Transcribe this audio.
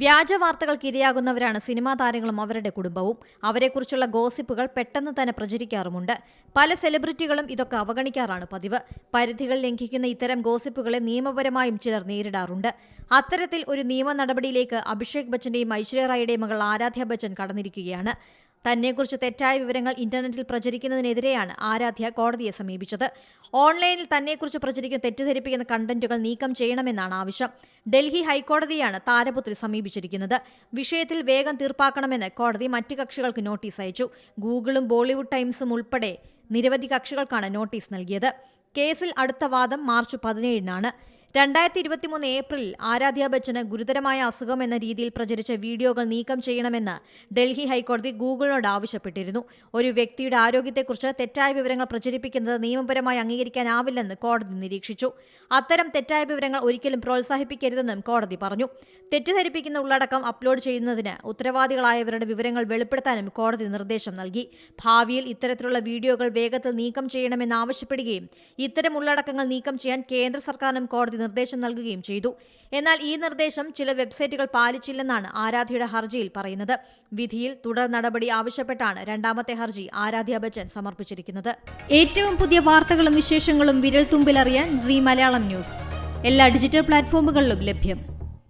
വ്യാജ വാർത്തകൾക്ക് ഇരയാകുന്നവരാണ് സിനിമാ താരങ്ങളും അവരുടെ കുടുംബവും. അവരെക്കുറിച്ചുള്ള ഗോസിപ്പുകൾ പെട്ടെന്ന് തന്നെ പ്രചരിക്കാറുമുണ്ട്. പല സെലിബ്രിറ്റികളും ഇതൊക്കെ അവഗണിക്കാറാണ് പതിവ്. പരിധികൾ ലംഘിക്കുന്ന ഇത്തരം ഗോസിപ്പുകളെ നിയമപരമായും ചിലർ നേരിടാറുണ്ട്. അത്തരത്തിൽ ഒരു നിയമ നടപടിയിലേക്ക് അഭിഷേക് ബച്ചന്റെയും ഐശ്വര്യ റായിയുടെയും മകൾ ആരാധ്യ ബച്ചൻ കടന്നിരിക്കുകയാണ്. തന്നെക്കുറിച്ച് തെറ്റായ വിവരങ്ങൾ ഇന്റർനെറ്റിൽ പ്രചരിക്കുന്നതിനെതിരെയാണ് ആരാധ്യ കോടതിയെ സമീപിച്ചത്. ഓൺലൈനിൽ തന്നെക്കുറിച്ച് പ്രചരിക്കുന്ന തെറ്റിദ്ധരിപ്പിക്കുന്ന കണ്ടന്റുകൾ നീക്കം ചെയ്യണമെന്നാണ് ആവശ്യം. ഡൽഹി ഹൈക്കോടതിയാണ് താരപുത്രി സമീപിച്ചിരിക്കുന്നത്. വിഷയത്തിൽ വേഗം തീർപ്പാക്കണമെന്ന് കോടതി മറ്റ് കക്ഷികൾക്ക് നോട്ടീസ് അയച്ചു. ഗൂഗിളും ബോളിവുഡ് ടൈംസും ഉൾപ്പെടെ നിരവധി കക്ഷികൾക്കാണ് നോട്ടീസ് നൽകിയത്. കേസിൽ അടുത്ത വാദം മാർച്ച് പതിനേഴിനാണ്. രണ്ടായിരത്തി ഇരുപത്തിമൂന്ന് ഏപ്രിലിൽ ആരാധ്യ ബച്ചന് ഗുരുതരമായ അസുഖം എന്ന രീതിയിൽ പ്രചരിച്ച വീഡിയോകൾ നീക്കം ചെയ്യണമെന്ന് ഡൽഹി ഹൈക്കോടതി ഗൂഗിളിനോട് ആവശ്യപ്പെട്ടിരുന്നു. ഒരു വ്യക്തിയുടെ ആരോഗ്യത്തെക്കുറിച്ച് തെറ്റായ വിവരങ്ങൾ പ്രചരിപ്പിക്കുന്നത് നിയമപരമായി അംഗീകരിക്കാനാവില്ലെന്ന് കോടതി നിരീക്ഷിച്ചു. അത്തരം തെറ്റായ വിവരങ്ങൾ ഒരിക്കലും പ്രോത്സാഹിപ്പിക്കരുതെന്നും കോടതി പറഞ്ഞു. തെറ്റിദ്ധരിപ്പിക്കുന്ന ഉള്ളടക്കം അപ്ലോഡ് ചെയ്യുന്നതിന് ഉത്തരവാദികളായവരുടെ വിവരങ്ങൾ വെളിപ്പെടുത്താനും കോടതി നിർദ്ദേശം നൽകി. ഭാവിയിൽ ഇത്തരത്തിലുള്ള വീഡിയോകൾ വേഗത്തിൽ നീക്കം ചെയ്യണമെന്നാവശ്യപ്പെടുകയും ഇത്തരം ഉള്ളടക്കങ്ങൾ നീക്കം ചെയ്യാൻ കേന്ദ്ര സർക്കാരിനും കോടതി നിർദ്ദേശം നൽകുകയും ചെയ്തു. എന്നാൽ ഈ നിർദ്ദേശം ചില വെബ്സൈറ്റുകൾ പാലിച്ചില്ലെന്നാണ് ആരാധ്യയുടെ ഹർജിയിൽ പറയുന്നത്. വിധിയിൽ തുടർ നടപടി ആവശ്യപ്പെട്ടാണ് രണ്ടാമത്തെ ഹർജി ആരാധ്യ ബച്ചൻ സമർപ്പിച്ചിരിക്കുന്നത്. ഏറ്റവും പുതിയ വാർത്തകളും വിശേഷങ്ങളും വിരൽ തുമ്പിലറിയാൻ സി മലയാളം ന്യൂസ്. എല്ലാ ഡിജിറ്റൽ പ്ലാറ്റ്ഫോമുകളിലും ലഭ്യം.